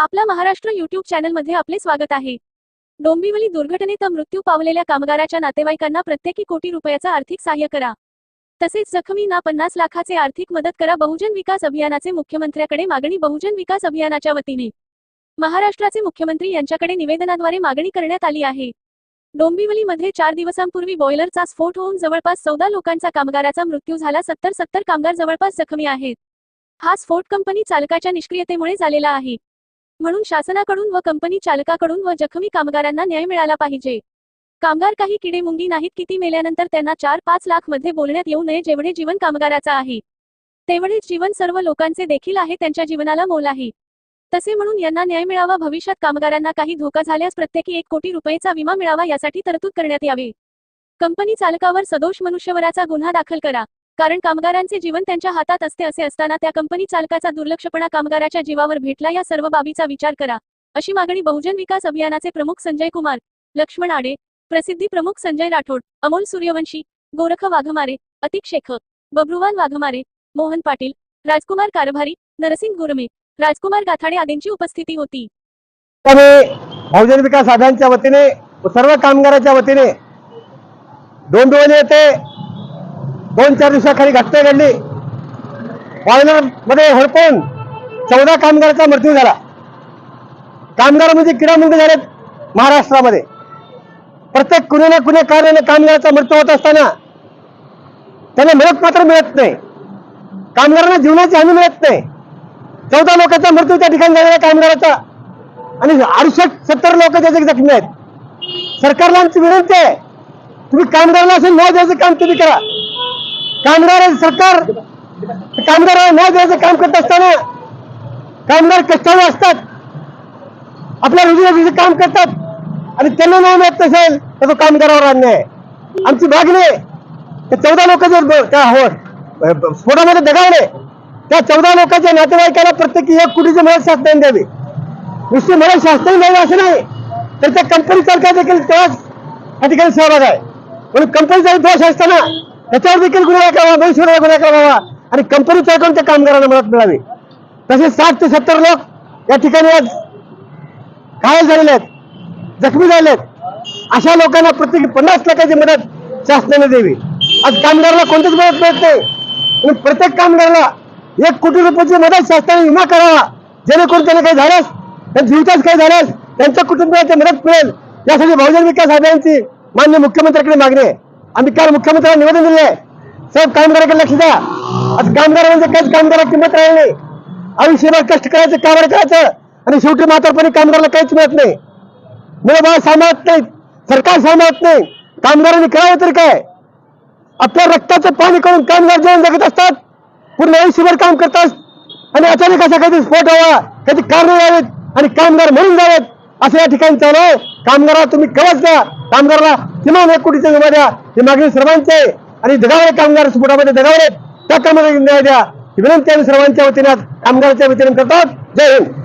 आपला महाराष्ट्र युट्यूब चॅनलमध्ये आपले स्वागत आहे. डोंबिवली दुर्घटनेत मृत्यू पावलेल्या कामगाराच्या नातेवाईकांना प्रत्येकी कोटी रुपयाचा आर्थिक सहाय्य करा. तसेच जखमींना पन्नास लाखाचे आर्थिक मदत करा बहुजन विकास अभियानाचे मुख्यमंत्र्याकडे मागणी बहुजन विकास अभियानाच्या वतीने. महाराष्ट्राचे मुख्यमंत्री यांच्याकडे निवेदनाद्वारे मागणी करण्यात आली आहे. डोंबिवलीमध्ये चार दिवसांपूर्वी बॉयलरचा स्फोट होऊन जवळपास चौदा लोकांचा कामगाराचा मृत्यू झाला सत्तर सत्तर कामगार जवळपास जखमी आहेत. हा स्फोट कंपनी चालकाच्या निष्क्रियतेमुळे झालेला आहे. म्हणून शासनाकडून व कंपनी चालकाकडून व जखमी कामगारांना न्याय मिळाला पाहिजे. कामगार काही किडे मुंगी नाहीत किती मेल्यानंतर त्यांना चार पाच लाखमध्ये बोलण्यात येऊ नये जेवढे जीवन कामगाराचा आहे. तेवढेच जीवन सर्व लोकांचे देखील आहे त्यांच्या जीवनाला मोल आहे. तसे म्हणून यांना न्याय मिळावा भविष्यात कामगारांना काही धोका झाल्यास प्रत्येकी एक कोटी रुपयेचा विमा मिळावा यासाठी तरतूद करण्यात यावे. कंपनी चालकावर सदोष मनुष्यवराचा गुन्हा दाखल करा. कारण कामगारांचे जीवन त्यांच्या हातात असते असे असताना त्या कंपनी चालकाचा दुर्लक्षपणा कामगाराच्या जीवावर भेटला या सर्व बाबीचा विचार करा. अशी मागणी बहुजन विकास अभियानाचे प्रमुख संजय कुमार लक्ष्मण आडे प्रसिद्धी प्रमुख संजय राठोड अमोल सूर्यवंशी गोरख वाघमारे अतिक शेख बब्रुवान वाघमारे मोहन पाटील राजकुमार कारभारी नरसिंग गुरमे राजकुमार गाथाडे आदींची उपस्थिती होती. बहुजन विकास आघाडीच्या वतीने सर्व कामगारांच्या वतीने दोन येथे दोन चार दिवसाखाली घटना घडली. बॉयलरमध्ये मध्ये चौदा कामगाराचा मृत्यू झाला. कामगार म्हणजे किडामुंडी झालेत महाराष्ट्रामध्ये. प्रत्येक कुणी ना कुणी कारणाने कामगाराचा मृत्यू होत असताना त्यांना मदत मात्र मिळत नाही. कामगारांना जीवनाची हमी मिळत नाही. चौदा लोकांचा मृत्यू त्या ठिकाणी झालेला कामगाराचा आणि अडुसष्ट सत्तर लोक त्याचे जखमी आहेत. सरकारला आमची विनंती आहे. तुम्ही कामगारांना असं न्याय द्यायचं काम तुम्ही करा. कामगार सरकार. कामगारांना न्याय द्यायचं काम करत असताना कामगार कष्टाने असतात. आपल्या रोजीरोटीचं काम करतात आणि त्यांना न्याय मिळत नसेल तर तो कामगारावर अन्याय आहे. आमची मागणी आहे. ते चौदा लोक जर त्या हो स्फोटामध्ये दगावले त्या चौदा लोकांच्या नातेवाईकाला प्रत्येकी एक कोटीची मदत शासनाने द्यावी. नुसती मला शास्त्रही नाही असं नाही तर त्या कंपनी चालका देखील तेव्हाच त्या ठिकाणी सहभाग आहे. म्हणून कंपनीचा दोष असताना त्याच्यावर देखील गुन्हा करावा मनुष्यवर गुन्हा करावा आणि कंपनी अकाउंट त्या कामगारांना मदत मिळावी. तसेच साठ ते सत्तर लोक या ठिकाणी आज घायल झालेले आहेत जखमी झाले आहेत. अशा लोकांना प्रत्येकी पन्नास लाखाची मदत शासनाने द्यावी. आज कामगाराला कोणतीच मदत मिळत नाही. प्रत्येक कामगाराला एक कोटी रुपयाची मदत शासनाने विमा करावा. जेणेकरून त्याला काही झाल्यास त्यांच्या जीवितास काही झाल्यास त्यांच्या कुटुंबियांची मदत मिळेल. यासाठी बहुजन विकास आघाडीची मान्य मुख्यमंत्र्यांकडे मागणी आहे. आम्ही काल मुख्यमंत्र्यांना निवेदन दिले साहेब कामगाराकडे लक्ष द्या. आज कामगार म्हणजे काहीच कामगाराची किंमत राहिली नाही. आयुष्यभर कष्ट करायचं कामाला करायचं. आणि शेवटी म्हातारपणे कामगाराला काहीच मिळत नाही. मुलं बाळ सांभाळत नाही सरकार सांभाळत नाही. कामगारांनी करावं तरी काय? आपल्या रक्ताचं पाणी करून कामगार जेवण जगत असतात. पूर्ण आयुष्यभर काम करतात. आणि अचानक असा कधी स्फोट व्हावा कधी कारण यावेत आणि कामगार म्हणून जावेत. असं या ठिकाणी चालू आहे. कामगाराला तुम्ही कवच द्या. कामगाराला किमान एक कोटीचा विमा द्या. ही मागणी सर्वांची आहे. आणि दगावले कामगार स्फोटामध्ये दगावले त्या कामाला न्याय द्या. ही विनंती आम्ही सर्वांच्या वतीने आज कामगाराच्या वतीने करतात जय हिंद.